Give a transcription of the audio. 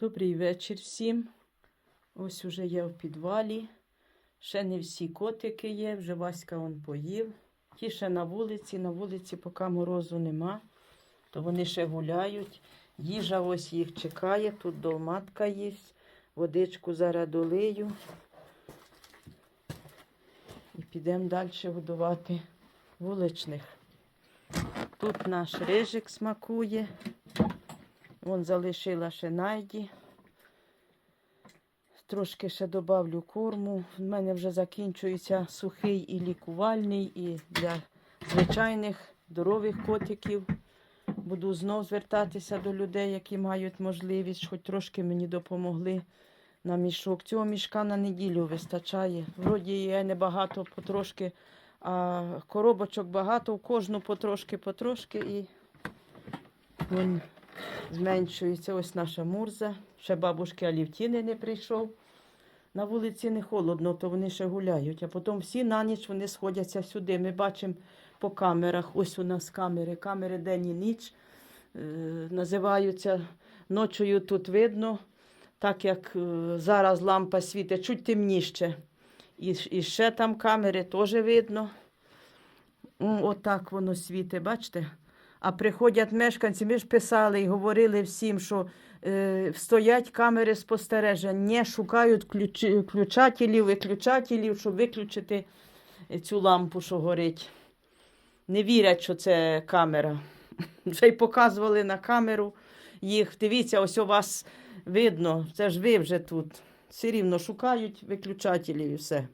Добрий вечір всім. Ось уже я в підвалі. Ще не всі котики є, вже Васька он поїв. Ті ще на вулиці, на вулиці поки морозу нема, то вони ще гуляють. Їжа ось їх чекає, тут долматка є, водичку зараз долию. І підемо далі годувати вуличних. Тут наш рижик смакує. Вон залишила ще найді. Трошки ще добавлю корму. В мене вже закінчується сухий і лікувальний, і для звичайних здорових котиків. Буду знов звертатися до людей, які мають можливість, хоч трошки мені допомогли на мішок. Цього мішка на неділю вистачає. Вроді є небагато потрошки, а коробочок багато, в кожну потрошки, потрошки і вон зменшується. Ось наша мурза. Ще бабушки Алівтіни не прийшов. На вулиці не холодно, то вони ще гуляють. А потім всі на ніч вони сходяться сюди. Ми бачимо по камерах. Ось у нас камери. Камери день і ніч. Е, називаються ночою тут видно, так як е, зараз лампа світить, чуть темніше. І, і ще там камери теж видно. Отак воно світить, бачите? А приходять мешканці, ми ж писали і говорили всім, що е, стоять камери спостереження, не шукають ключ, включателів, виключателів, щоб виключити цю лампу, що горить. Не вірять, що це камера. Вже й показували на камеру їх. Дивіться, ось у вас видно, це ж ви вже тут. Все рівно шукають виключателів і все.